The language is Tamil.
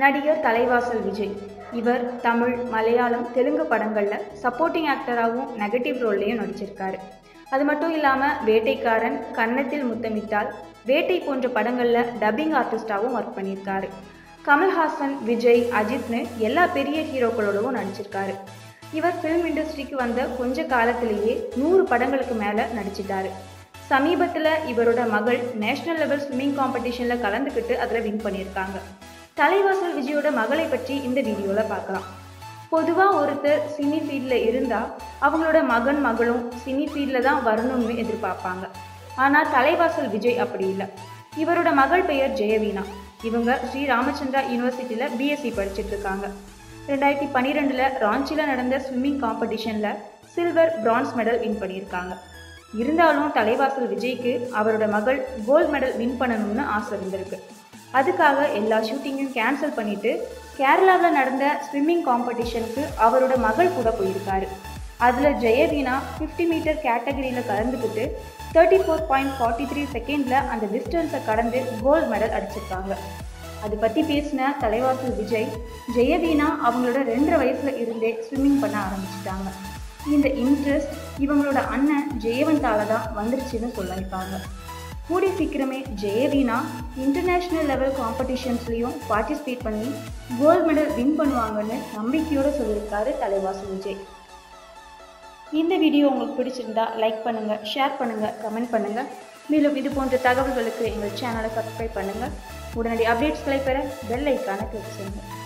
நடிகர் தலைவாசல் விஜய். இவர் தமிழ் மலையாளம் தெலுங்கு படங்களில் சப்போர்ட்டிங் ஆக்டராகவும் நெகட்டிவ் ரோல்லையும் நடிச்சிருக்காரு. அது மட்டும் இல்லாமல் வேட்டைக்காரன் கன்னத்தில் முத்தமிட்டால் வேட்டை போன்ற படங்களில் டப்பிங் ஆர்டிஸ்டாகவும் ஒர்க் பண்ணியிருக்காரு. கமல்ஹாசன் விஜய் அஜித்னு எல்லா பெரிய ஹீரோக்களோடவும் நடிச்சிருக்காரு. இவர் ஃபிலிம் இண்டஸ்ட்ரிக்கு வந்த கொஞ்ச காலத்திலேயே நூறு படங்களுக்கு மேலே நடிச்சிட்டாரு. சமீபத்தில் இவரோட மகள் நேஷனல் லெவல் ஸ்விம்மிங் காம்படிஷனில் கலந்துக்கிட்டு அதில் வின் பண்ணியிருக்காங்க. தலைவாசல் விஜயோட மகளை பற்றி இந்த வீடியோவில் பார்க்கலாம். பொதுவாக ஒருத்தர் சினி ஃபீல்டில் இருந்தால் அவங்களோட மகன் மகளும் சினி ஃபீல்டில் தான் வரணும்னு எதிர்பார்ப்பாங்க. ஆனால் தலைவாசல் விஜய் அப்படி இல்லை. இவரோட மகள் பெயர் ஜெயவீனா இவங்க ஸ்ரீ ராமச்சந்திரா யூனிவர்சிட்டியில் பிஎஸ்சி படிச்சுட்டு இருக்காங்க. ரெண்டாயிரத்தி பன்னிரெண்டில் ராஞ்சியில் நடந்த ஸ்விம்மிங் காம்படிஷனில் சில்வர் பிரான்ஸ் மெடல் வின் பண்ணியிருக்காங்க. இருந்தாலும் தலைவாசல் விஜய்க்கு அவரோட மகள் கோல்ட் மெடல் வின் பண்ணணும்னு ஆசை இருந்திருக்கு. அதுக்காக எல்லா ஷூட்டிங்கையும் கேன்சல் பண்ணிட்டு கேரளாவில் நடந்த ஸ்விம்மிங் காம்படிஷனுக்கு அவரோட மகள் கூட போயிருக்காரு. அதில் ஜெயவீனா ஃபிஃப்டி மீட்டர் கேட்டகரியில் கலந்துக்கிட்டு thirty four point forty three செகண்டில் அந்த டிஸ்டன்ஸை கடந்து கோல்டு மெடல் அடிச்சிருக்காங்க. அது பற்றி பேசின தலைவாசல் விஜய் ஜெயவீனா அவங்களோட ரெண்டரை வயசில் இருந்தே ஸ்விம்மிங் பண்ண ஆரம்பிச்சிட்டாங்க. இந்த இன்ட்ரெஸ்ட் இவங்களோட அண்ணன் ஜெயவந்தால தான் வந்துருச்சுன்னு சொல்லியிருக்காங்க. கூடி சீக்கிரமே ஜெயவீனா இன்டர்நேஷ்னல் லெவல் காம்படிஷன்ஸ்லேயும் பார்ட்டிசிபேட் பண்ணி கோல்டு மெடல் வின் பண்ணுவாங்கன்னு நம்பிக்கையோடு சொல்லியிருக்காரு தலைவாசு விஜய் இந்த வீடியோ உங்களுக்கு பிடிச்சிருந்தா லைக் பண்ணுங்கள் ஷேர் பண்ணுங்கள் கமெண்ட் பண்ணுங்கள் மேலும் இது போன்ற தகவல்களுக்கு எங்கள் சேனலை சப்ஸ்கிரைப் பண்ணுங்கள் உடனடி அப்டேட்ஸ்களை பெற பெல் ஐக்கானை கிளிக் செய்யுங்கள்